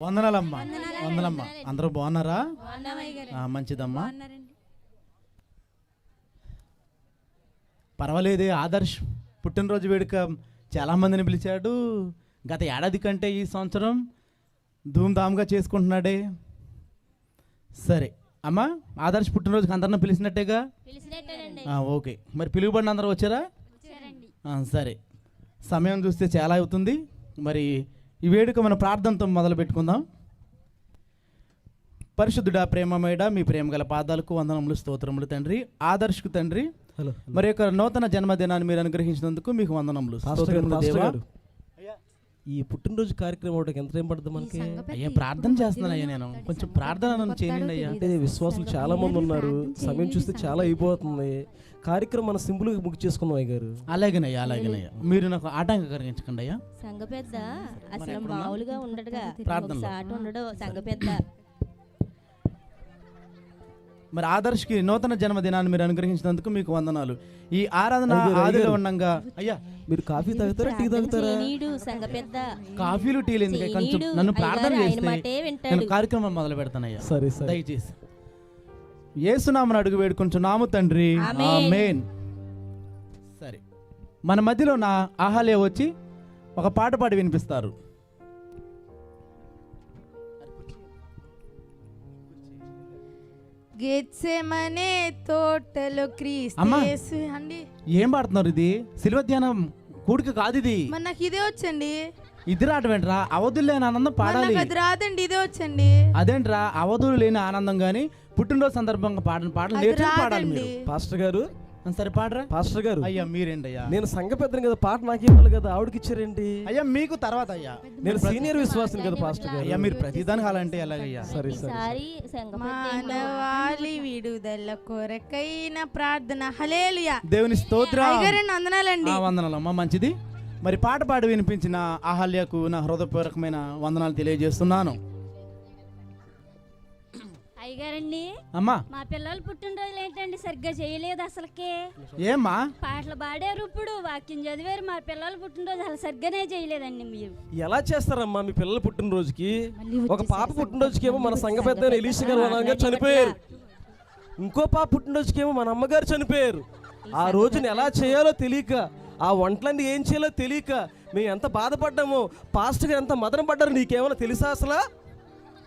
వందనాలమ్మా. వందనమ్మా అందరూ బాగున్నారా? మంచిదమ్మా. పర్వాలేదే ఆదర్శ్ పుట్టినరోజు వేడుక చాలామందిని పిలిచాడు. గత ఏడాది కంటే ఈ సంవత్సరం ధూమ్ధామ్గా చేసుకుంటున్నాడే. సరే. అమ్మా ఆదర్శ్ పుట్టినరోజుకి అందరిని పిలిచినట్టేగా? ఓకే. మరి పిలువబడిన అందరూ వచ్చారా? సరే. సమయం చూస్తే చాలా అవుతుంది. మరి ఈ వేడుక మన ప్రార్థనతో మొదలు పెట్టుకుందాం పరిశుద్ధుడా ప్రేమమేడ మీ ప్రేమ గల పాదాలకు వందనములు స్తోత్రములు తండ్రి. ఆదర్శకు తండ్రి. హలో మరి యొక్క నూతన జన్మదినాన్ని మీరు అనుగ్రహించినందుకు మీకు వందనములు. స్తోత్రములు దేవా. ఈ పుట్టినరోజు కార్యక్రమం అవడానికి ఎంత టైం పడుతుంది మనకి? అయ్యా ప్రార్థన చేస్తున్నాను అయ్యా నేను. కొంచెం ప్రార్థన చేయండి అయ్యా. అంటే విశ్వాసులు చాలా మంది ఉన్నారు. సమయం చూస్తే చాలా అయిపోతుంది. కార్యక్రమం మన సింపుల్గా బుక్ చేసుకుందాం అయ్య గారు. అలాగేనయ్యా అలాగేనయ్యా. మీరు నాకు ఆటంకం కలిగించకండి అయ్యా. సంఘ పెద్ద అసలు మామూలుగా ఉండడుగా. ఉండడు సంఘ పెద్ద మరి ఆదర్శకి నూతన జన్మదినాన్ని మీరు అనుగ్రహించినందుకు మీకు వందనాలు. ఈ ఆరాధన ఆదిలో. ఉండంగా. అయ్యా మీరు కాఫీ తాగుతారా? టీ తాగుతారా? నీడు సంఘ పెద్ద. కాఫీలు టీలు ఎందుకు కొంచెం. నన్ను ప్రార్థన చేస్తే. నేను కార్యక్రమం మొదలు పెడతానయ్యా. సరే సరే. దయచేసి. ఏసునామను అడుగు వేడుకుంటున్నాము తండ్రి. ఆమేన్. సరే. మన మధ్యలో నా ఆహాలే వచ్చి ఒక పాట పాడి వినిపిస్తారు. గెత్సెమనే తోటలో. క్రీస్తు అండి. ఏం పాడుతున్నారు ఇది? శిల్వ ధ్యానం కూడిక కాదు ఇది మరి నాకు ఇదే వచ్చండి. ఇది రావటం ఏంట్రా అవధులు లేని ఆనందం మరి పాడాలి. నాకు అది రాదండి ఇదే వచ్చండి. అదేంట్రా? అవధులు లేని ఆనందం గాని పుట్టినరోజు సందర్భంగా పాడిన పాటలు అది నేర్చుకుని పాడాలి రాదండి. మీరు పాస్టర్ గారు సరే పాడరా? పాస్టర్ గారు. అయ్యా మీరేంటయ్యా? నేను సంఘ పెద్దను కదా పాట నాకే ఇవ్వాలి కదా ఆవిడకి ఇచ్చారేంటి అయ్యా మీకు తర్వాత అయ్యా. నేను సీనియర్ విశ్వాసం కదా పాస్టర్ గారు. అయ్యా మీరు ప్రతిదానికి అలాంటి ఎలాగయ్యా? సరే సరే మానవాళి విడుదల కొరకైన ప్రార్థన. హలేలుయా దేవుని స్తోత్రం. వందనాలండి. ఆ వందనాలమ్మా మంచిది. మరి పాట పాడి వినిపించిన ఆహల్యకు నా హృదయపూర్వకమైన వందనాలు తెలియజేస్తున్నాను. అయ్యగారండి అమ్మా. మా పిల్లలు పుట్టినరోజులు ఏంటండి సరిగ్గా చేయలేదు అసలుకి. ఏమ్మా? పాటలు పాడారు ఇప్పుడు వాక్యం చదివారు మా పిల్లలు పుట్టినరోజు అసలు సరిగ్గానే చేయలేదండి మీరు. ఎలా చేస్తారమ్మా మీ పిల్లల పుట్టినరోజుకి? ఒక పాప పుట్టినరోజుకి ఏమో మన సంఘ పెద్ద ఎలీష గారు మన గారు చనిపోయారు. ఇంకో పాప పుట్టినరోజుకి ఏమో మన అమ్మగారు చనిపోయారు. ఆ రోజున ఎలా చేయాలో తెలియక ఆ వంటలన్నీ ఏం చేయాలో తెలియక మేము ఎంత బాధపడ్డామో పాస్టర్ గారు ఎంత మదన పడ్డారు నీకేమైనా తెలుసా అసలు?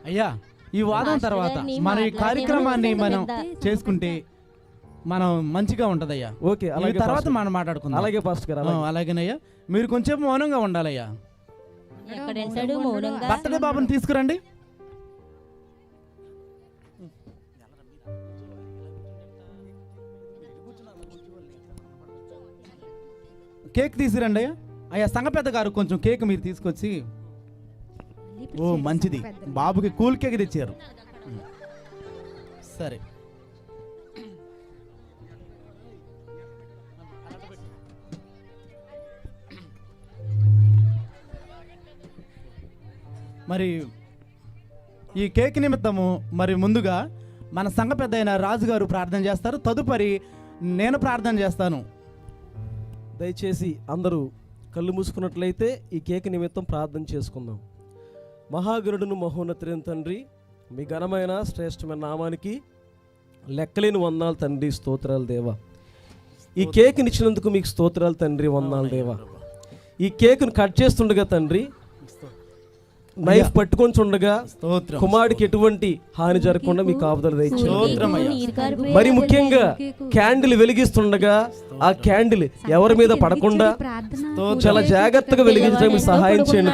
అయ్యా ఈ వాదం తర్వాత మన ఈ కార్యక్రమాన్ని మనం చేసుకుంటే మనం మంచిగా ఉంటదయ్యా. ఓకే ఈ అలాగే తర్వాత. మనం మాట్లాడుకుందాం. అలాగే పాస్టర్ గారు. అలాగేనయ్యా. మీరు కొంచెం మౌనంగా ఉండాలయ్యా. ఎక్కడ ఉంటాడు మౌనంగా బర్త్డే బాబుని తీసుకురండి. కేక్ తీసుకురండి అయ్యా. అయ్యా సంగ పెద్ద గారు కొంచెం కేక్ మీరు తీసుకొచ్చి ఓ మంచిది. బాబుకి కూల్ కేక్ తెచ్చారు. సరే. మరి ఈ కేక్ నిమిత్తము మరి ముందుగా మన సంఘ పెద్ద అయిన రాజుగారు ప్రార్థన చేస్తారు. తదుపరి నేను ప్రార్థన చేస్తాను. దయచేసి అందరూ కళ్ళు మూసుకున్నట్లయితే ఈ కేక్ నిమిత్తం ప్రార్థన చేసుకుందాం. మహాగరుడును మహోన్నతులైన తండ్రి మీ ఘనమైన శ్రేష్టమైన నామానికి లెక్కలేని వందనాలు తండ్రి స్తోత్రాలు దేవా. ఈ కేక్ ఇచ్చినందుకు మీకు స్తోత్రాలు తండ్రి వందనాలు దేవా. ఈ కేకును కట్ చేస్తుండగా తండ్రి నైఫ్ పట్టుకొని చుండగా స్తోత్రం కుమారుడికి ఎటువంటి హాని జరగకుండా మీ కాపుదల దయచేయండి. మరి ముఖ్యంగా క్యాండిల్ వెలిగిస్తుండగా ఆ క్యాండిల్ ఎవరి మీద పడకుండా చాలా జాగ్రత్తగా వెలిగించడానికి మీరు సహాయం చేయండి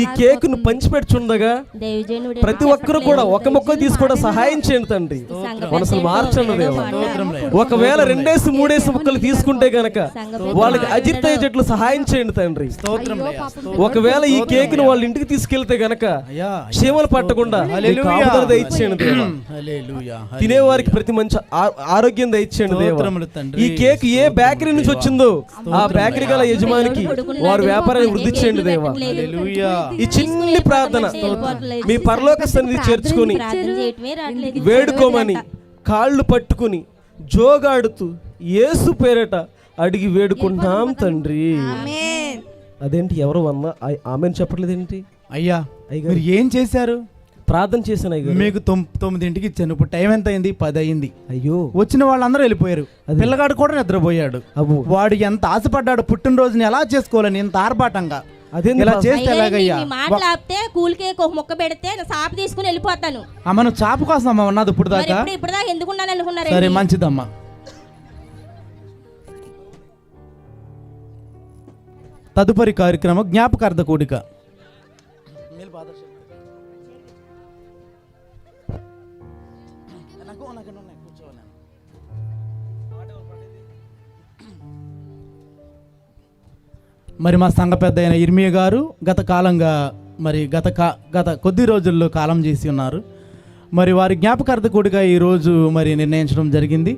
ఈ కేకును పంచిపెట్టుచుండగా దైవజనుడు ప్రతి ఒక్కరు కూడా ఒక మొక్క తీసుకోవడం సహాయం చేయండి తండ్రి. మనసులు మార్చండి దేవా ఒకవేళ రెండేసి మూడేసి ముక్కలు తీసుకుంటే గనక వాళ్ళకి అజిత్ చెట్లు సహాయం చేయండి తండ్రి. ఒకవేళ ఈ కేకును వాళ్ళ ఇంటికి తీసుకెళ్తే గనక చీమలు పట్టకుండా దయచేయండి దేవా. హల్లెలూయా. తినేవారికి ప్రతి మంచి ఆ- ఆరోగ్యం దయచేయండి. ఈ కేక్ ఏ బేకరీ నుంచి వచ్చిందో ఆ బేకరీ గల యజమానికి వారి వ్యాపారాన్ని వృద్ధి చేయండి దేవా. హల్లెలూయా. ఈ చిన్ని ప్రార్థన మీ పరలోక సన్నిధి చేర్చుకొని వేడుకోమని కాళ్ళు పట్టుకుని జోగాడుతూ యేసు పేరట అడిగి వేడుకుంటున్నాం తండ్రి. ఆమేన్. అదేంటి ఎవరు అన్న? ఆమెను చెప్పట్లేదు ఏంటి అయ్యా అయ్యగారు మీరు ఏం చేశారు? ప్రార్థన చేశాను అయ్యగారు మీకు తొమ్- తొమ్మిదింటికి ఇచ్చాను. ఇప్పుడు టైం ఎంత అయింది పది అయింది అయ్యో. వచ్చిన వాళ్ళందరూ వెళ్ళిపోయారు. అది- పిల్లగాడు కూడా నిద్రపోయాడు. అబ్బో. వాడు ఎంత ఆశపడ్డాడు పుట్టినరోజుని ఎలా చేసుకోవాలని ఇంత ఆర్భాటంగా. ఇలా? చేస్తే అయ్యారండి, ఎలాగయ్యా? మీ మాటలు ఆపితే కూలికి ఒక మొక్క పెడితే తీసుకుని వెళ్ళిపోతాను. అమ్మ నువ్వు చాపు కోసం అమ్మ ఉన్నది ఇప్పుడు దాకా ఇప్పుడు సరే మంచిదమ్మా. తదుపరి కార్యక్రమం జ్ఞాపకార్థ కూడిక. మరి మా సంఘ పెద్ద అయిన ఇర్మియ గారు గత కాలంగా మరి గత కా గత కొద్ది రోజుల్లో కాలం చేసి ఉన్నారు. మరి వారి జ్ఞాపకార్థ కూడిక ఈరోజు మరి నిర్ణయించడం జరిగింది.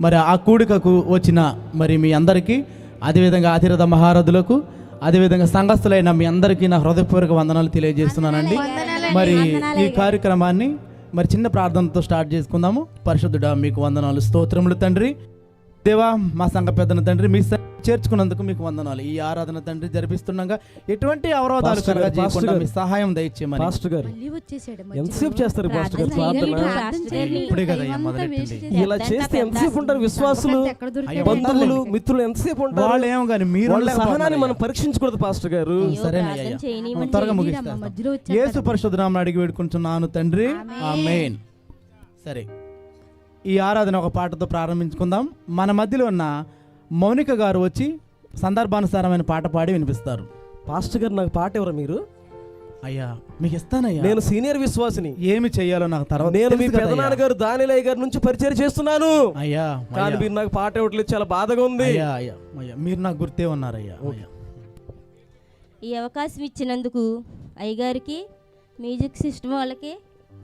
మరి ఆ కూడికకు వచ్చిన మరి మీ అందరికీ అదేవిధంగా అతిరథ మహారథులకు అదేవిధంగా సంఘస్థులైన మీ అందరికీ నా హృదయపూర్వక వందనాలు తెలియజేస్తున్నానండి. మరి ఈ కార్యక్రమాన్ని మరి చిన్న ప్రార్థనతో స్టార్ట్ చేసుకుందాము. పరిశుద్ధుడా మీకు వందనాలు స్తోత్రములు తండ్రి. దేవా మా సంఘ పెద్దన తండ్రి మీ చేర్చుకున్నందుకు మీకు వందనాలు. ఈ ఆరాధన తండ్రి జరిపిస్తుండగా ఎటువంటి అవరోధాలు కలగజేయకుండా మీ సహాయం దయచేయమని. పాస్టర్ గారు ఎంతసేపు చేస్తారు పాస్టర్ గారు? ప్రార్థన. ఇప్పుడే కదా మొదలెట్టింది ఇలా చేస్తే ఎంతసేపు ఉంటారు విశ్వాసులు? బంధువులు మిత్రులు ఎంతసేపు ఉంటారు? వాళ్ళు ఏమో కానీ మీరు వాళ్ళ సహనాన్ని. మనం పరీక్షించకూడదు పాస్టర్ గారు. చేయనివ్వండి. త్వరగా ముగిస్తాను. యేసు పరిశుద్ధనామని అడిగి వేడుకుంటున్నాను తండ్రి. ఆమేన్. సరే. ఈ ఆరాధన ఒక పాటతో ప్రారంభించుకుందాం. మన మధ్యలో ఉన్న మౌనిక గారు వచ్చి సందర్భానుసారమైన పాట పాడి వినిపిస్తారు. పాస్టర్ గారు నాకు పాట ఎవరు మీరు? అయ్యా మీకు ఇస్తానయ్యా. నేను సీనియర్ విశ్వాసిని. ఏమి చెయ్యాలో నాకు తర్వాత నేను మీ పెదనాన్న. గారు దానిలయ్య గారి నుంచి పరిచయం చేస్తున్నాను. అయ్యా కానీ మీరు నాకు పాట ఇవ్వట్లేదు చాలా బాధగా ఉంది. అయ్యా అయ్యా అయ్యా. మీరు నాకు గుర్తే ఉన్నారయ్యా అయ్యా. ఈ అవకాశం ఇచ్చినందుకు అయ్యగారికి మ్యూజిక్ సిస్టమ్ వాళ్ళకి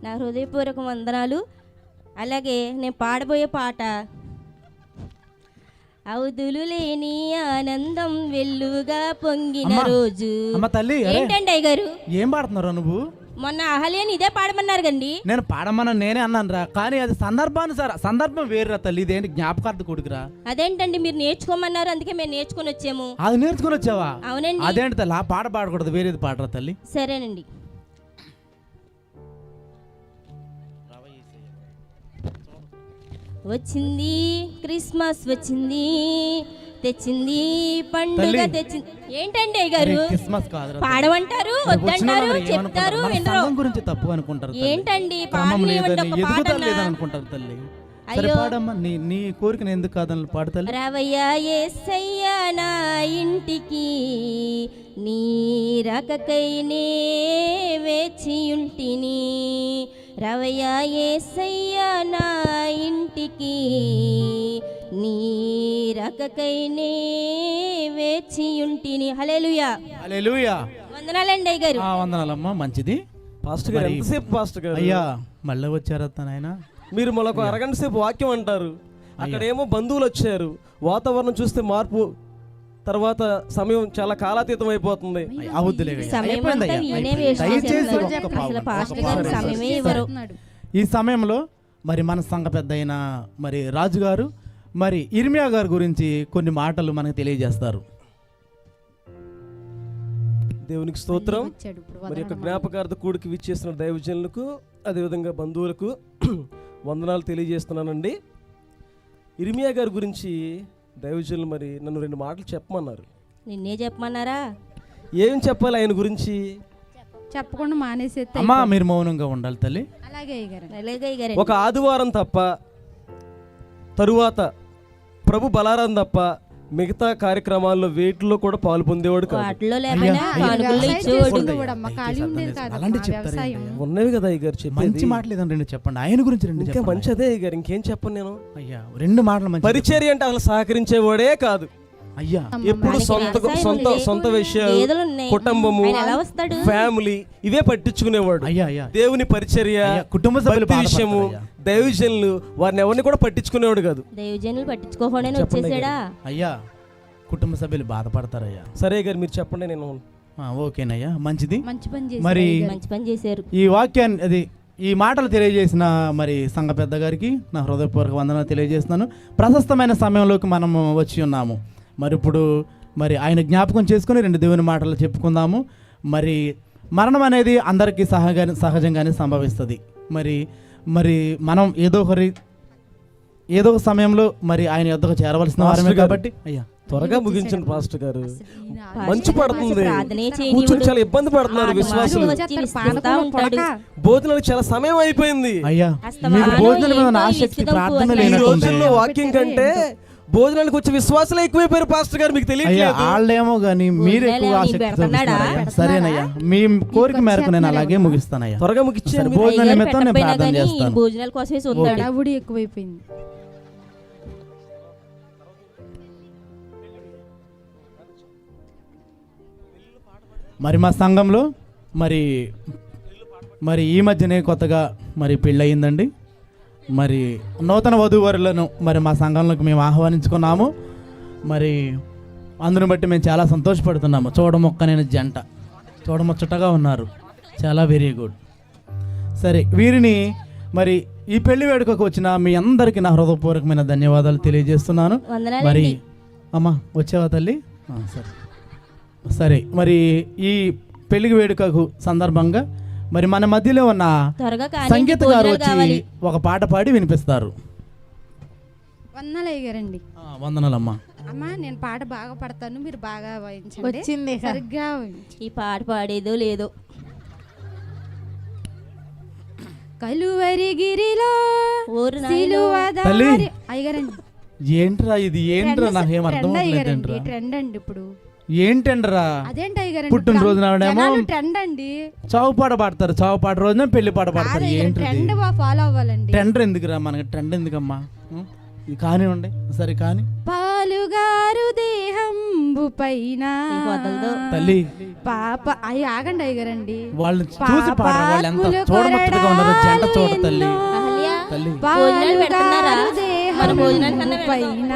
నా హృదయపూర్వక వందనాలు. అలాగే నేను పాడబోయే పాట. అవధులు లేని ఆనందం వెల్లుగా పొంగిన రోజు. తల్లి ఏంటండి అయ్యగారు? ఏం పాడుతున్నారా నువ్వు? మొన్న అహల్యని ఇదే పాడమన్నారు కండి. నేను పాడమని నేనే అన్నాను రా కానీ అది సందర్భానుసార సందర్భం వేరురా తల్లి ఇదేంటి జ్ఞాపకార్థ కొడుకురా? అదేంటండి మీరు నేర్చుకోమన్నారు అందుకే మేము నేర్చుకొని వచ్చాము. అది నేర్చుకుని వచ్చావా? అవునండి. అదేంటి తల్లి ఆ పాట పాడకూడదు వేరేది పాడరా తల్లి? సరేనండి. వచ్చింది క్రిస్మస్ వచ్చింది తెచ్చింది పండుగ. తెచ్చింది ఏంటండి గారు క్రిస్మస్ తల్లి. పాడమంటారు వద్దంటారు చెప్తారు వినరు గురించి తప్పు అనుకుంటారు. ఏంటండి అనుకుంటారు తల్లి అయ్యో. నీ నీ కోరికను ఎందుకు కాదని పాడు తల్లి రవయ్య ఏసయ్య నా ఇంటికి నీ రకకైనే వేచియుంటిని రవయ్య ఏసయ్య నా ఇంటికి నీ రకకైనే వేచియుంటిని హల్లెలూయా. హల్లెలూయా. వందనాలండి అయ్య గారు ఆ వందనాలమ్మా మంచిది. పాస్టర్ గారు మరి- ఎంతసేపు పాస్టర్ గారు? అయ్యా మళ్ళీ వచ్చారా తనాయన మీరు మళ్ళొక అరగంట సేపు వాక్యం అంటారు. అక్కడేమో బంధువులు వచ్చారు వాతావరణం చూస్తే మార్పు తర్వాత సమయం చాలా కాలాతీతం అయిపోతుంది. అవుద్దులే ఈ సమయంలో మరి మన సంఘ పెద్ద అయిన మరి రాజు గారు మరి ఇర్మియా గారి గురించి కొన్ని మాటలు మనకు తెలియజేస్తారు. దేవునికి స్తోత్రం. మరి యొక్క జ్ఞాపకార్థ కూడికి విచ్చేసిన దైవజనులకు అదేవిధంగా బంధువులకు వందనాలు తెలియజేస్తున్నానండి. ఇర్మియా గారి గురించి దైవజనులు మరి నన్ను రెండు మాటలు చెప్పమన్నారు. నిన్నే చెప్పమన్నారా? ఏం చెప్పాలి ఆయన గురించి? చెప్పకుండా మానేసేస్తే అమ్మా మీరు మౌనంగా ఉండాలి తల్లి. అలాగే అయ్యగారు. ఒక ఆదివారం తప్ప తరువాత ప్రభు బలారం తప్ప మిగతా కార్యక్రమాల్లో వేటిలో కూడా పాలు పొందేవాడు కాదు? ఉన్నవి కదా. అయ్య గారు మంచి చెప్పేది. మాటలు ఏదైనా రెండు చెప్పండి. ఆయన గురించి రెండు ఇంకా చెప్పండి. మంచి అదే అయ్య గారు ఇంకేం చెప్పను నేను? అయ్యా రెండు మాటలు మంచి పరిచర్య అంటే అసలు సహకరించేవాడే కాదు. అయ్యా ఎప్పుడు సొంత సొంత. సొంత విషయాలు. కుటుంబము ఆయన ఎలా వస్తాడు? ఫ్యామిలీ ఇవే పట్టించుకునేవాడు. అయ్యా అయ్యా. దేవుని పరిచర్య కుటుంబ సభ్యులు విషయము. దైవజనులు వారిని ఎవరిని కూడా పట్టించుకునేవాడు కాదు. దైవజనులు పట్టించుకోకుండా వచ్చేసాడా? అయ్యా కుటుంబ సభ్యులు బాధపడతారయ్యా. సరే గారు మీరు చెప్పండి నేను ఆ, ఓకేనయ్యా. మంచిది? మంచి పని చేసి మరి మంచి పని చేశారు. ఈ వాక్యాన్ని అది ఈ మాటలు తెలియజేసిన మరి సంఘ పెద్ద గారికి నా హృదయపూర్వక వందన తెలియజేస్తున్నాను. ప్రశస్తమైన సమయంలోకి మనము వచ్చి ఉన్నాము. మరి ఇప్పుడు మరి ఆయన జ్ఞాపకం చేసుకుని రెండు దేవుని మాటలు చెప్పుకుందాము. మరి మరణం అనేది అందరికీ సహజ సహజంగానే సంభవిస్తుంది. మరి మరి మనం ఏదో ఒకరి ఏదో ఒక సమయంలో మరి ఆయన యొద్దకు చేరవలసిన వారమే. కాబట్టి అయ్యా త్వరగా ముగించండి పాస్టర్ గారు మంచు పడుతుంది. కూర్చొని చాలా ఇబ్బంది పడుతున్నారు విశ్వాసులు ఉంటాడు. భోజనానికి చాలా సమయం అయిపోయింది అయ్యా మీకు భోజనం ఆసక్తి ప్రార్థన. ఈ రోజుల్లో వాక్యం కంటే భోజనానికి వచ్చే విశ్వాసాలే ఎక్కువైపోయారు పాస్టర్ గారు. మీకు తెలియట్లేదు. వాళ్ళేమో కానీ మీరు ఎక్కువ ఆసక్తి సరేనయ్యా మీ కోరిక మేరకు నేను అలాగే ముగిస్తానయ్యా. త్వరగా సరే, ముగిచ్చేయండి భోజనం నిమిత్తం నేను ప్రార్థన చేస్తాను. భోజనాల కోసమే హడావుడి ఎక్కువైపోయింది. మరి మా సంఘంలో మరి మరి ఈ మధ్యనే కొత్తగా మరి పెళ్ళయిందండి. మరి నూతన వధూవరులను మరి మా సంఘంలోకి మేము ఆహ్వానించుకున్నాము. మరి అందును బట్టి మేము చాలా సంతోషపడుతున్నాము. చూడమొక్కనైన జంట. చూడముచ్చటగా ఉన్నారు. చాలా వెరీ గుడ్. సరే వీరిని మరి ఈ పెళ్ళి వేడుకకు వచ్చిన మీ అందరికీ నా హృదయపూర్వకమైన ధన్యవాదాలు తెలియజేస్తున్నాను. మరి అమ్మా వచ్చావా తల్లి? సరే. సరే మరి ఈ పెళ్ళి వేడుకకు సందర్భంగా మరి మన మధ్యలో ఉన్న సంగీత గారు వచ్చి ఒక పాట పాడి వినిపిస్తారు. వందలు అయ్యారండి ఆ, వందనాలమ్మా. అమ్మా నేను పాట బాగా పడతాను మీరు బాగా వాయించండి. వచ్చింది. సరిగ్గా. ఈ పాట పాడేదో లేదో. కలువరి గిరిలో ఊరు నాయనో. సిలువ తల్లి. దారి అయ్యగారండి. ఏంట్రా ఇది? ఏంట్రా? నాకేం అర్థం ట్రెండ్ అండి ఇప్పుడు. ఏంటండ్రా అదేంటి అయ్యగారండి పుట్టినరోజున ఆవిడేమో ట్రెండ్ అండి. చావు పాట పాడతారు చావు పాట రోజున పెళ్ళి పాట పాడతారు ట్రెండ్ ఫాలో అవ్వాలండి. ట్రెండ్ ఎందుకురా మనకి? ట్రెండ్ ఎందుకమ్మా? కానివ్వండి సరే కాని. పాలుగారు దేహంబు పైన. తల్లి. పాప అయ్యి ఆగండి అయ్యగారండి వాళ్ళని చూసి పాడరా వాళ్ళు ఎంత పాపాత్ములు చూడముచ్చటగా ఉన్నారో జంట చూడ తల్లి. పాలుగారు దేహంబు పైన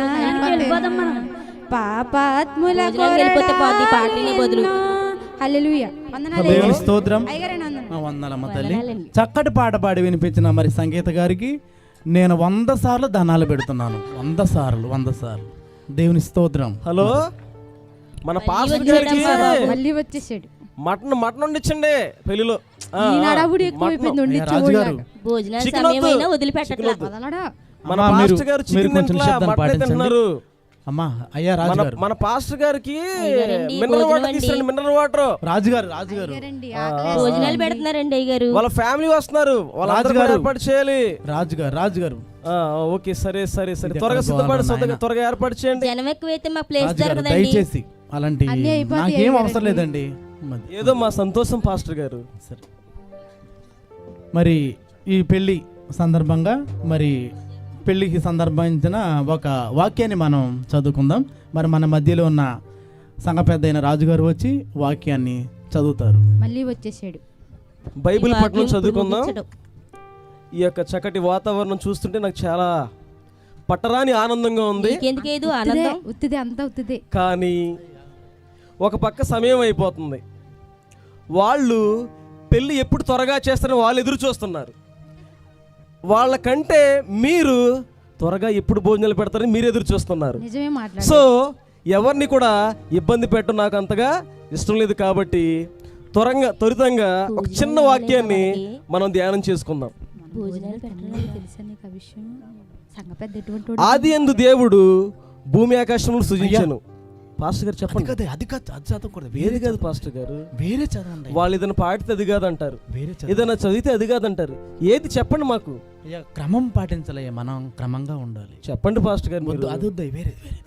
పాపాత్ముల భోజనానికి వెళ్ళిపోతే పోద్ది, పాటలనే బదులు. హల్లెలూయా. వందనాలు. స్తోత్రం. వందనమ్మ తల్లి. చక్కటి పాట పాడి వినిపించిన మరి సంగీత గారికి నేను వంద సార్లు ధనాలు పెడుతున్నాను. వంద సార్లు వంద సార్లు. దేవుని స్తోత్రం. హలో? మన పాస్టర్ గారికి. మళ్ళీ వచ్చేసాడు. మటన్ మటన్ వండించండి. పెళ్ళిలో మన పాస్టర్ గారు చికెన్. తింటున్నారు అమ్మా అయ్యా రాజు మన గారు మన పాస్టర్ గారికి మినరల్ వాటర్ తీసుకురండి అండి. మినరల్ వాటర్ రాజుగారు రాజుగారు. భోజనాలు పెడుతున్నారండి అయ్య గారు వాళ్ళ ఫ్యామిలీ వస్తున్నారు. వాళ్ళందరూ రాజుగారు. ఏర్పాటు చేయాలి. రాజుగారు రాజుగారు. ఆ, ఓకే సరే సరే సరే. త్వరగా సిద్ధపడి పోవాలో త్వరగా ఏర్పాటు చేయండి. జనం ఎక్కువైతే మా ప్లేస్ రాజుగారు దొరకదండి దయచేసి అలాంటి నాకేం. అవసరం లేదండి. ఏదో మా సంతోషం పాస్టర్ గారు. సరే. మరి ఈ పెళ్ళి సందర్భంగా మరి పెళ్ళికి సందర్భించిన ఒక వాక్యాన్ని మనం చదువుకుందాం. మరి మన మధ్యలో ఉన్న సంఘ పెద్ద అయిన రాజుగారు వచ్చి వాక్యాన్ని చదువుతారు. మళ్ళీ వచ్చేసాడు. బైబిల్ పట్టణం చదువుకుందాం. ఈ యొక్క చక్కటి వాతావరణం చూస్తుంటే నాకు చాలా పట్టరాని ఆనందంగా ఉంది. ఉత్తిదే అంతా ఉత్తిదే. కానీ ఒక పక్క సమయం అయిపోతుంది. వాళ్ళు పెళ్ళి ఎప్పుడు త్వరగా చేస్తారని వాళ్ళు ఎదురు చూస్తున్నారు. వాళ్ళకంటే మీరు త్వరగా ఎప్పుడు భోజనాలు పెడతారని మీరు ఎదురు చూస్తున్నారు. నిజమే మాట్లాడు సో ఎవరిని కూడా ఇబ్బంది పెట్టడం నాకు అంతగా ఇష్టం లేదు కాబట్టి త్వరగా త్వరితంగా ఒక చిన్న వాక్యాన్ని మనం ధ్యానం చేసుకుందాం. ఆది ఎందు దేవుడు భూమి ఆకాశములు సృజించాను. పాస్టర్ గారు చెప్పండి. అది అది కాదు అది చదవకూడదు వేరే వేరే కాదు పాస్టర్ గారు? వేరే చదవండి. వాళ్ళు ఏదైనా పాడితే అది కాదంటారు. వేరే. ఏదైనా చదివితే అది కాదంటారు. ఏది చెప్పండి మాకు. అయ్యా, క్రమం పాటించాలయ్యా మనం క్రమంగా ఉండాలి. చెప్పండి పాస్టర్ గారు మీరు. అది వద్దు వేరే వేరేది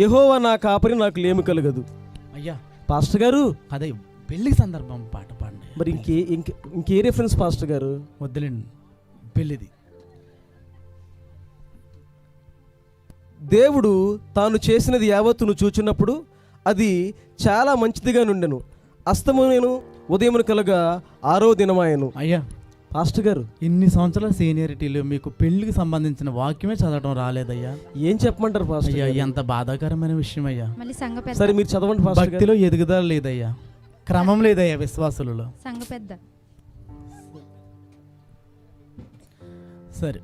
యెహోవా నా కాపరి నాకు లేమి కలగదు. అయ్యా పాస్టర్ గారు. అదే పెళ్ళి సందర్భం పాట పాడండి. మరి ఇంకే ఇంక ఇంకే రిఫరెన్స్ పాస్టర్ గారు? వద్దులేండి పెళ్ళిది. దేవుడు తాను చేసినది యావత్తును చూచినప్పుడు అది చాలా మంచిదిగా నుండెను. అస్తము నేను ఉదయమును కలగా ఆరో దినమాయను. అయ్యా. పాస్టర్ గారు. ఇన్ని సంవత్సరాల సీనియరిటీలో మీకు పెళ్ళికి సంబంధించిన వాక్యమే చదవడం రాలేదయ్యా. ఏం చెప్పమంటారు పాస్టర్ అయ్యా? ఎంత బాధాకరమైన విషయం అయ్యా మళ్ళీ సంఘ పెద్ద. సరే మీరు చదవండి పాస్టర్ గారు. భక్తిలో ఎదుగుదల లేదయ్యా. క్రమం లేదయ్యా విశ్వాసులలో. సంఘ పెద్ద. సరే.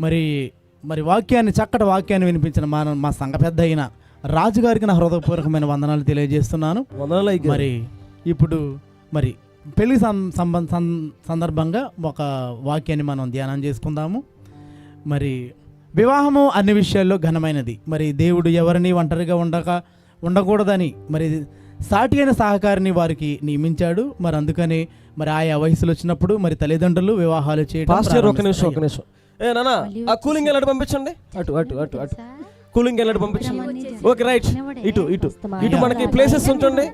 మరి మరి వాక్యాన్ని చక్కటి వాక్యాన్ని వినిపించిన మా మా సంఘ పెద్ద అయిన రాజుగారికి నా హృదయపూర్వకమైన వందనాలు తెలియజేస్తున్నాను. మరి ఇప్పుడు మరి పెళ్ళి సందర్భంగా ఒక వాక్యాన్ని మనం ధ్యానం చేసుకుందాము. మరి వివాహము అన్ని విషయాల్లో ఘనమైనది. మరి దేవుడు ఎవరిని ఒంటరిగా ఉండక ఉండకూడదని మరి సాటి అయిన సహకారిని వారికి నియమించాడు. మరి అందుకని మరి ఆయా వయసులో వచ్చినప్పుడు మరి తల్లిదండ్రులు వివాహాలు చేయడం ఒక నిమిషం ఒక. నిమిషం. ఏ నాన్న మళ్ళీ ఆ కూలింగ్ వెళ్ళాడు పంపించండి? అటు అటు అటు అటు. కూలింగ్ వెళ్ళాడు పంపించండి? Okay right. ఇటు ఇటు. ఇటు మనకి ప్లేసెస్ ఉంచండి.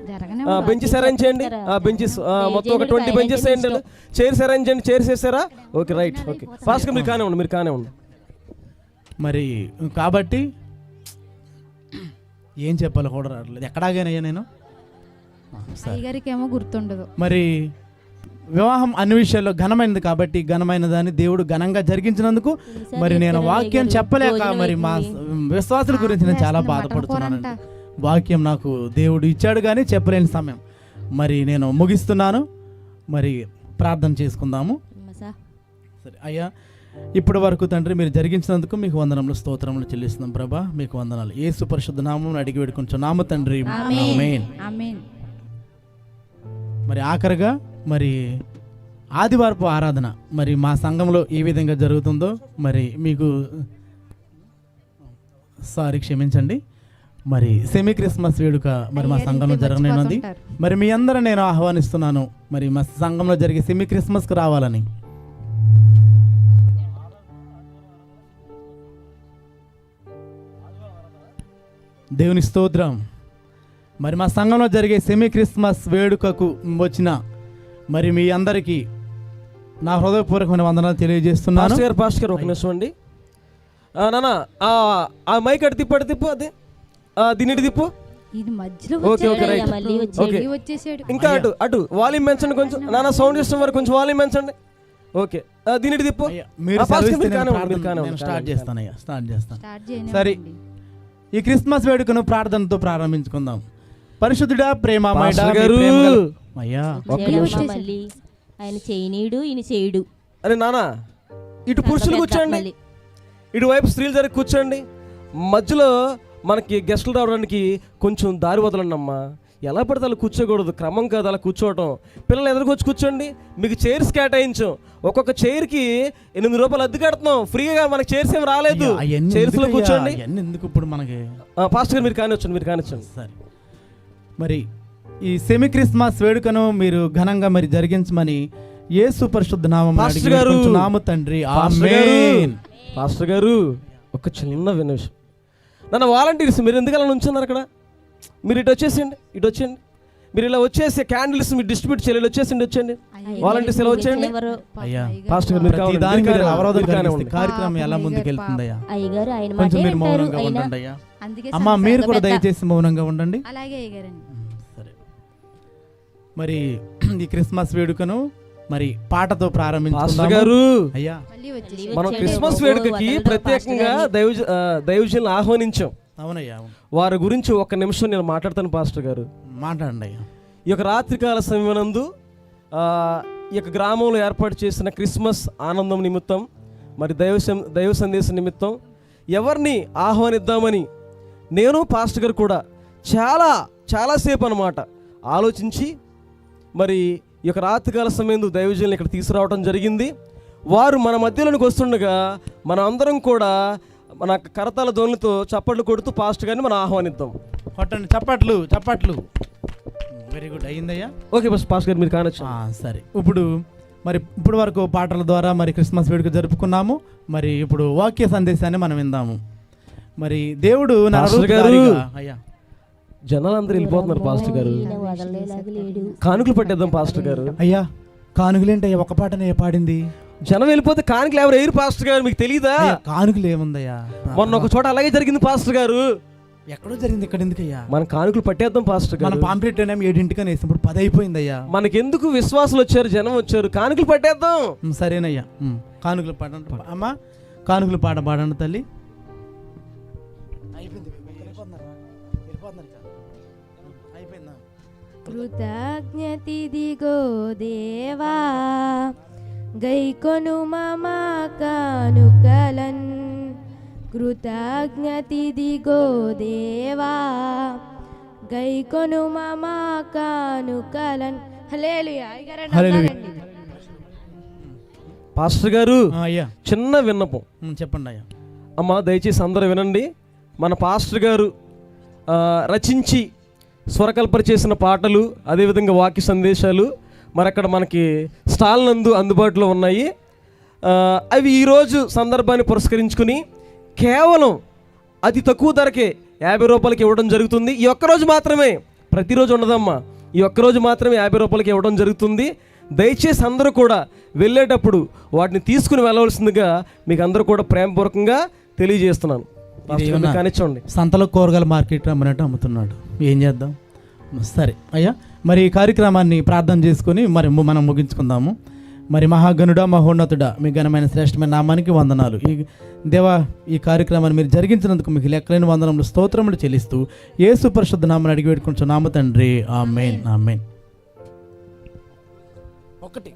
బెంచెస్ అరేంజ్ చేయండి. బెంచెస్ మొత్తం ఒక ట్వంటీ బెంచెస్ వేయండి చైర్స్ అరేంజ్ చేయండి. చైర్స్ వేసారా ఓకే రైట్ ఓకే ఫాస్ట్గా మీరు కానే ఉండి మీరు కానే ఉండి మరి కాబట్టి ఏం చెప్పాలో కూడా రావట్లేదు. ఎక్కడాగానయ్యా నేను? ఆ, అయ్యగారికి ఏమో గుర్తుండదు. మరి వివాహం అన్ని విషయాల్లో ఘనమైనది కాబట్టి ఘనమైన దాన్ని దేవుడు ఘనంగా జరిగించినందుకు మరి నేను వాక్యం చెప్పలేక మరి మా విశ్వాసుల గురించి నేను చాలా బాధపడుతున్నాను వాక్యం నాకు దేవుడు ఇచ్చాడు కానీ చెప్పలేని సమయం. మరి నేను ముగిస్తున్నాను. మరి ప్రార్థన చేసుకుందాము. సరే? అయ్యా ఇప్పటి వరకు తండ్రి మీరు జరిగించినందుకు మీకు వందనములు స్తోత్రములు చెల్లిస్తున్నాం ప్రభా. మీకు వందనాలు. యేసు పరిశుద్ధ నామం అడిగి పెట్టుకుంటున్నాము తండ్రి. మరి ఆఖరిగా మరి ఆదివారపు ఆరాధన మరి మా సంఘంలో ఏ విధంగా జరుగుతుందో మరి మీకు సారీ క్షమించండి. మరి సెమీ క్రిస్మస్ వేడుక మరి మా సంఘంలో జరగనున్నది. మరి మీ అందరూ నేను ఆహ్వానిస్తున్నాను. మరి మా సంఘంలో జరిగే సెమీ క్రిస్మస్కి రావాలని. దేవుని స్తోత్రం. మరి మా సంఘంలో జరిగే సెమీ క్రిస్మస్ వేడుకకు వచ్చిన మరి మీ అందరికీ నా హృదయపూర్వకమైన వందనాలు తెలియజేస్తున్నాను. పాస్టర్ గారు పాస్టర్ గారు ఒక నిమిషం అండి ఆ, నాన్న ఆ, ఆ మైక్ అటు తిప్పు అటు తిప్పు అదే. ఆ, దీని ఇటు తిప్పు. ఇది మధ్యలో ఓకే, ఓకే. రైట్. వచ్చేసాడు ఇంకా అటు అటు వాల్యూమ్ పెంచండి కొంచెం. నాన్న సౌండ్ సిస్టమ్ వరకు కొంచెం వాల్యూమ్ పెంచండి. ఓకే. ఆ, దీని ఇటు తిప్పు. అయ్యా, మీరు నేను నేను స్టార్ట్ కానివ్వండి. చేస్తానయ్యా స్టార్ట్ చేస్తాను. సరే. ఈ క్రిస్మస్ వేడుకను ప్రార్థనతో ప్రారంభించుకుందాం. పరిశుద్ధుడా ప్రేమ గారు. అయ్యా. మళ్ళీ. ఆయన చేయనీడు ఈయన చేయడు. అరే నాన్న ఇటు పురుషులు కూర్చోండి. ఇటువైపు స్త్రీలు జరిగి కూర్చోండి. మధ్యలో మనకి గెస్టులు రావడానికి కొంచెం దారి వదలండి అమ్మా ఎలా పడితే అలా కూర్చోకూడదు. క్రమం కాదు అలా కూర్చోవటం. పిల్లలు ఎదురుకొచ్చి కూర్చోండి. మీకు చైర్స్ కేటాయించాం. ఒక్కొక్క చైర్కి ఎనిమిది రూపాయలు అద్దె కడుతున్నాం. ఫ్రీగా మనకి చైర్స్ ఏం రాలేదు. చైర్స్లో? కూర్చోండి. ఎందుకు ఇప్పుడు మనకి? ఆ, పాస్టర్ గారు మీరు కానివచ్చండి మీరు కానిచ్చండి సరే. మరి ఈ సెమీ క్రిస్మస్ వేడుకను మీరు ఘనంగా మరి జరిగించమని యేసు పరిశుద్ధ నామం పాస్టర్ గారు. నామ తండ్రి. పాస్టర్ గారు! ఆమేన్. పాస్టర్ గారు ఒక చిన్న విషయం. నన్ను వాలంటీర్స్ మీరు ఎందుకు అలా ఉంచున్నారు అక్కడ? మీరు ఇటు వచ్చేసేయండి ఇటు వచ్చేయండి. మీరు ఇలా వచ్చేసి క్యాండిల్స్ మీరు డిస్ట్రిబ్యూట్ చేయాలి వచ్చేసిండి వచ్చేయండి. వాలంటీర్స్ ఇలా వచ్చేయండి? అయ్యా పాస్టర్ గారు మీరు ప్రతి కావాలి దానికి మీరు అవరోధం కానివ్వండి. కార్యక్రమం ఎలా పాపం ముందుకెళ్తుందయ్యా? అయ్యగారు ఆయన కొంచెం మాటే మీరు మౌనంగా ఉండండి అయ్యా. అమ్మా మీరు కూడా. దయచేసి మౌనంగా ఉండండి. అలాగే అయ్యగారండి. మరి ఈ క్రిస్మస్ వేడుకను మరి పాటతో పాస్టర్ ప్రారంభించుకుందాము గారు అయ్యా. మనం. క్రిస్మస్ వేడుకకి ప్రత్యేకంగా పాస్టర్ దైవజ ఆ, దైవజనులను ఆహ్వానించాం. అవునయ్యా అవును. వారి గురించి ఒక నిమిషం నేను మాట్లాడతాను పాస్టర్ గారు. మాట్లాడండి అయ్యా. ఈ యొక్క రాత్రికాల సమయనందు ఆ, ఈ యొక్క గ్రామంలో ఏర్పాటు చేసిన క్రిస్మస్ ఆనందం నిమిత్తం మరి దైవ సం- దైవ సందేశం నిమిత్తం ఎవరిని ఆహ్వానిద్దామని నేను పాస్టర్ గారు కూడా చాలా చాలాసేపు అనమాట ఆలోచించి మరి ఈ యొక్క రాత్రికాల సమయం దైవజనులు ఇక్కడ తీసుకురావడం జరిగింది. వారు మన మధ్యలోనికి వస్తుండగా మన అందరం కూడా మన కరతాల ధ్వనులతో చప్పట్లు కొడుతూ పాస్టర్ గారిని మనం ఆహ్వానిద్దాం. కొట్టండి. చప్పట్లు చప్పట్లు. వెరీ గుడ్ అయ్యిందయ్యా? ఓకే బస్ పాస్టర్ గారు మీరు కానొచ్చు. సరే. ఇప్పుడు మరి ఇప్పుడు వరకు పాటల ద్వారా మరి క్రిస్మస్ వేడుక జరుపుకున్నాము. మరి ఇప్పుడు వాక్య సందేశాన్ని మనం విందాము. మరి దేవుడు గారు. అయ్యా. జనాలందరూ వెళ్ళిపోతున్నారు పాస్టర్ గారు. కానుకలు పట్టేద్దాం పాస్టర్ గారు. అయ్యా కానుకలేంటయ్యా ఒక పాటనే పాడింది? జనం వెళ్ళిపోతే కానుకలు ఎవరు ఎయిర్ పాస్టర్ గారు మీకు తెలియదా కానుకలు ఏముందయ్యా? మొన్న ఒక చోట అలాగే జరిగింది పాస్టర్ గారు. ఎక్కడో జరిగింది ఇక్కడ ఎందుకయ్యా? మన కానుకలు పట్టేద్దాం పాస్టర్ మన గారు. పాంప్లెట్ ఏమో ఏడింటికని వేసి ఇప్పుడు పది అయిపోయిందయ్యా. మనకెందుకు విశ్వాసులు వచ్చారు జనం వచ్చారు? కానుకలు పట్టేద్దాం. సరేనయ్యా. కానుకలు పాడండి అమ్మా కానుకలు పాట పాడండి తల్లి. కృతజ్ఞతిదిగో దేవా గైకొను మమ కానుకలన్. కృతజ్ఞతిదిగో దేవా గైకొను మమా కానుకలన్. పాస్టర్ గారు ఆ, అయ్యా. చిన్న విన్నపం. చెప్పండి అయ్యా. అమ్మ దయచేసి అందరూ వినండి. మన పాస్టర్ గారు రచించి స్వరకల్పన చేసిన పాటలు అదేవిధంగా వాక్య సందేశాలు మరి అక్కడ మనకి స్టాల్ నందు అందుబాటులో ఉన్నాయి. అవి ఈరోజు సందర్భాన్ని పురస్కరించుకుని కేవలం అతి తక్కువ ధరకే యాభై రూపాయలకి ఇవ్వడం జరుగుతుంది. ఈ ఒక్కరోజు మాత్రమే ప్రతిరోజు ఉండదమ్మా ఈ ఒక్కరోజు మాత్రమే యాభై రూపాయలకి ఇవ్వడం జరుగుతుంది. దయచేసి అందరూ కూడా వెళ్ళేటప్పుడు వాటిని తీసుకుని వెళ్ళవలసిందిగా మీకు అందరూ కూడా ప్రేమపూర్వకంగా తెలియజేస్తున్నాను. సంతలో కూరగాయల మార్కెట్ అమ్మనట్టు అమ్ముతున్నాడు. ఏం చేద్దాం? సరే. అయ్యా మరి ఈ కార్యక్రమాన్ని ప్రార్థన చేసుకొని మరి మనం ముగించుకుందాము. మరి మహాగణుడా మహోన్నతుడా మీ ఘనమైన శ్రేష్టమైన నామానికి వందనాలు. ఈ దేవా ఈ కార్యక్రమాన్ని మీరు జరిగించినందుకు మీకు లెక్కలేని వందనములు స్తోత్రములు చెల్లిస్తూ యేసు పరిశుద్ధ నామని అడిగి పెట్టుకుంటున్నాము నామ తండ్రి. ఆమెన్. ఆమెన్. ఒకటి. ఒక పది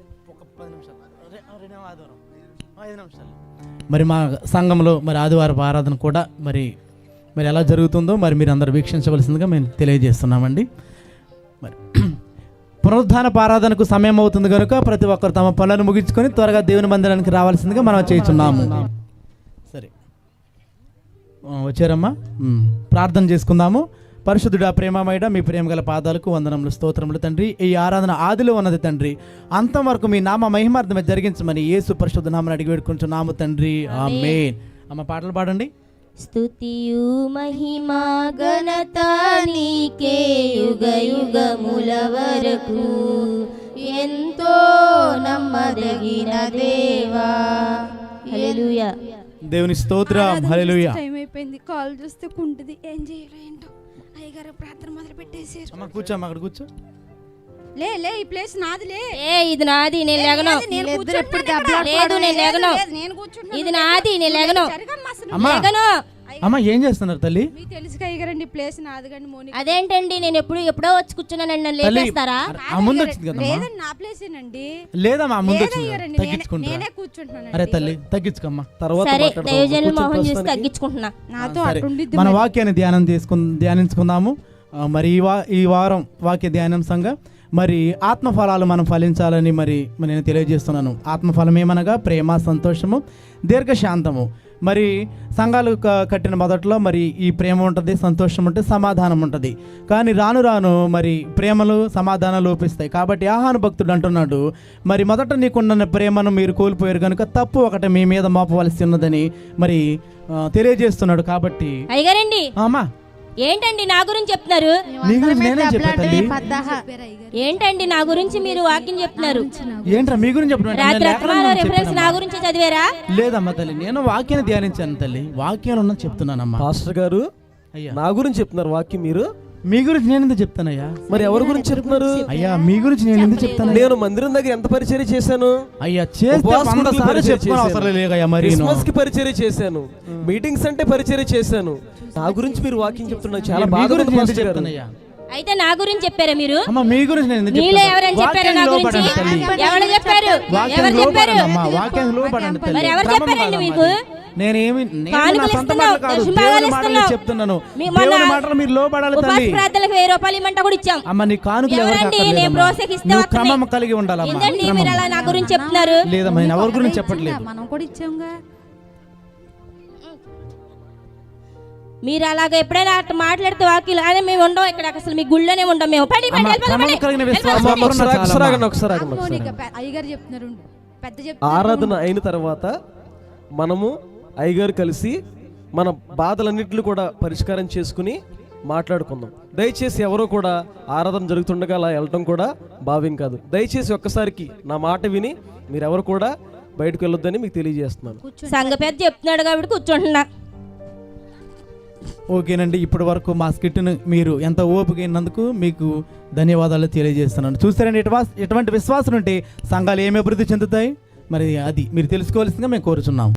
మరి మా సంఘంలో మరి ఆదివారం ఆరాధన కూడా మరి మరి ఎలా జరుగుతుందో మరి మీరు అందరు వీక్షించవలసిందిగా మేము తెలియజేస్తున్నామండి. మరి పునరుద్ధాన ఆరాధనకు సమయం అవుతుంది కనుక ప్రతి ఒక్కరు తమ పనులను ముగించుకొని త్వరగా దేవుని మందిరానికి రావాల్సిందిగా మనం చేస్తున్నాము. సరే. వచ్చారమ్మా? ప్రార్థన చేసుకుందాము. పరిశుద్ధుడా ప్రేమమైడ మీ ప్రేమ గల పాదాలకు వందనములు స్తోత్రములు తండ్రి. ఈ ఆరాధన ఆదిలో ఉన్నది తండ్రి. అంతం వరకు మీ నామ మహిమార్థమే జరిగించమని యేసు పరిశుద్ధ నామని అడిగి పెట్టుకుంటున్నాము తండ్రి. ఆమేన్. అమ్మ పాటలు పాడండి. స్తుతియు మహిమా ఘనత నీకే యుగ యుగముల వరకు ఎంతో నమ్మదగిన దేవా. హల్లెలూయా. దేవుని స్తోత్రం. హల్లెలూయా. టైం అయిపోయింది. కాల్ చూస్తే కుంటుంది. ఏం చేయాలో ఏంటో అయ్యగారు ప్రార్థన మొదలు పెట్టేసారు అమ్మ కూర్చోమ్మ అక్కడ కూర్చో. లే లే ఈ ప్లేస్ నాదిలే ఏ ఇది నాది నేను లేగను. నేను వీళ్ళిద్దరు ఎప్పుడు కూర్చుంటాను ఇక్కడ. లేదు నేను లేగను. లేదు, నేను కూర్చుంటాను ఇది నాది నేను లేగను. జరగమ్మా అసలు. అమ్మా. లేగను. అమ్మ ఏం చేస్తున్నారు తల్లి? మీకు తెలుసు అయ్యగారండి ప్లేస్ నాది కానీ మోని అదేంటండి నేను ఎప్పుడు ఎప్పుడో వచ్చి కూర్చున్నానండి నన్ను తల్లి లేపేస్తారా? ఆ ముందు వచ్చింది కదమ్మా. లేదండి నా ప్లేసేనండి లేదమ్మా ఆ ముందు వచ్చింది కదా. నేనే తగ్గించుకుంటా నేనే కూర్చుంటున్నాను అరే తల్లి తగ్గించుకోమ్మా. తర్వాత సరే మాట్లాడదాం. దైవజనులు కూర్చోండి మొహం చూసి ప్రస్తుతానికి. తగ్గించుకుంటున్నా నాతో సరే. మన మరి. వాక్యాన్ని ధ్యానం చేసుకు ధ్యానించుకుందాము. ఆ, మరి ఈ వా ఈ వారం వాక్య ధ్యానాంశంగా మరి ఆత్మఫలాలు మనం ఫలించాలని మరి మరి నేను తెలియజేస్తున్నాను. ఆత్మఫలం ఏమనగా? ప్రేమ సంతోషము దీర్ఘశాంతము. మరి సంఘాలు కట్టిన మొదట్లో మరి ఈ ప్రేమ ఉంటుంది సంతోషం ఉంటుంది సమాధానం ఉంటుంది. కానీ రాను రాను మరి ప్రేమలు సమాధానాలు లోపిస్తాయి. కాబట్టి ఆహాను భక్తుడు అంటున్నాడు మరి మొదట నీకున్న ప్రేమను మీరు కోల్పోయారు కనుక తప్పు ఒకటి మీ మీద మోపవలసి ఉన్నదని మరి తెలియజేస్తున్నాడు కాబట్టి అయ్యగారండి అమ్మా. ఏంటండి నా గురించి చెప్తున్నారు? నీ గురించి నేనే చెప్పా తల్లి ఏంటండి నా గురించి మీరు వాక్యం చెప్తున్నారు? ఏంట్రా మీ గురించి రాత్రి రత్నాల రిఫరెన్స్ నా గురించి చదివారా? లేదమ్మా తల్లి నేను వాక్యాన్ని ధ్యానించాను తల్లి. వాక్యాలు ఉన్నది చెప్తున్నానమ్మా. పాస్టర్ గారు అయ్యా. నా గురించి చెప్తున్నారు వాక్యం మీరు. మీ గురించి నేను ఎందుకు చెప్తానయ్యా? మరి ఎవరి గురించి చెప్తున్నారు? అయ్యా మీ గురించి నేను ఎందుకు చెప్తాను నేను మందిరం దగ్గర ఎంత పరిచయం చేశాను? అయ్యా చేస్తే వంద సార్లు అవసరం. లేదయ్యా మరి క్రిస్మస్కి పరిచయం చేశాను. మీటింగ్స్ అంటే పరిచయం చేశాను. నా గురించి మీరు వాక్యం చెప్తున్నారు. చాలా గురించి. చెప్తానయ్యా? అయితే నా గురించి చెప్పారా మీరు? అమ్మ మీ గురించి నేను ఎందుకు మీలో చెప్తాను? ఎవరని చెప్పారు నా గురించి? లోబడండి తల్లి. ఎవరు చెప్పారు? ఎవరు చెప్పారు? లోబడండి అమ్మా వాక్యానికి లోబడండి తల్లి. మరి ఎవరు క్రమం చెప్పారండి కాదమ్మా మీకు? అది. నేనేమి నేను కానుకలు నా సొంత ఇస్తున్నావు, మాటలు కాదు. దర్శన దేవుని భాగాలు మాటలు ఇస్తున్నావు. చెప్తున్నాను. మీ మొన్న దేవుని మాటలు మీరు లోబడాలి ఉపాస తల్లి. ప్రార్థనలకు వెయ్యి రూపాయలు ఇమ్మంట కూడా ఇచ్చాం. అమ్మ నీ కానుకలు ఎవరికి ఎవరండి? నేను అక్కర్లేదమ్మా. ప్రోత్సహిస్తే నువ్వు వస్తున్నాయి. క్రమం కలిగి ఉండాలమ్మా. ఏంటండి క్రమం. మీరు అలా నా గురించి చెప్తున్నారు? లేదమ్మా నేను ఎవరి గురించి చెప్పట్లేదు. మనం కూడా ఇచ్చాంగా. మీరు అలాగ ఎప్పుడైనా అట్లా మాట్లాడితే వాక్యులు అదే మేము ఉండం ఇక్కడ అసలు మీ గుళ్ళోనే ఉండం మేము. పడి అయ్యగారు చెప్తున్నారు. పెద్ద ఆరాధన అయిన తర్వాత మనము అయ్యగారు కలిసి మన బాధలన్నింటినీ కూడా పరిష్కారం చేసుకుని మాట్లాడుకుందాం. దయచేసి ఎవరో కూడా ఆరాధన జరుగుతుండగా అలా వెళ్ళటం కూడా భావ్యం కాదు. దయచేసి ఒక్కసారికి నా మాట విని మీరెవరు కూడా బయటకు వెళ్ళొద్దని మీకు తెలియజేస్తున్నాను. సంఘ పెద్ద చెప్తున్నాడు కాబట్టి కూర్చుంటున్నా. ఓకేనండి ఇప్పటి వరకు మా స్కిట్ను మీరు ఎంత ఓపిక అయినందుకు మీకు ధన్యవాదాలు తెలియజేస్తున్నాను. చూసారండి ఇటువా- ఇటువంటి విశ్వాసం ఉంటే సంఘాలు ఏమి అభివృద్ధి చెందుతాయి? మరి అది మీరు తెలుసుకోవాల్సిందిగా మేము కోరుచున్నాం.